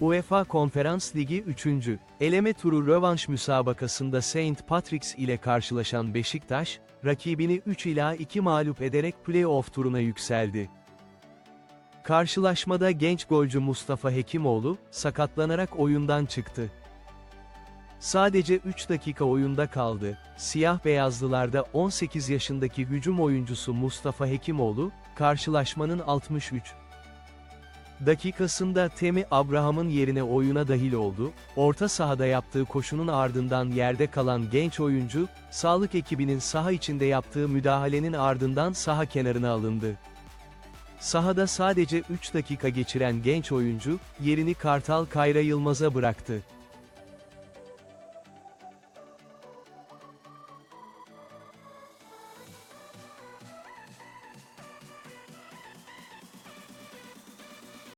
UEFA Konferans Ligi 3. Eleme turu rövanş müsabakasında St. Patrick's ile karşılaşan Beşiktaş, rakibini 3 ila 2 mağlup ederek play-off turuna yükseldi. Karşılaşmada genç golcü Mustafa Hekimoğlu, sakatlanarak oyundan çıktı. Sadece 3 dakika oyunda kaldı. Siyah beyazlılarda 18 yaşındaki hücum oyuncusu Mustafa Hekimoğlu, karşılaşmanın 63 dakikasında Temi Abraham'ın yerine oyuna dahil oldu, orta sahada yaptığı koşunun ardından yerde kalan genç oyuncu, sağlık ekibinin saha içinde yaptığı müdahalenin ardından saha kenarına alındı. Sahada sadece 3 dakika geçiren genç oyuncu, yerini Kartal Kayra Yılmaz'a bıraktı.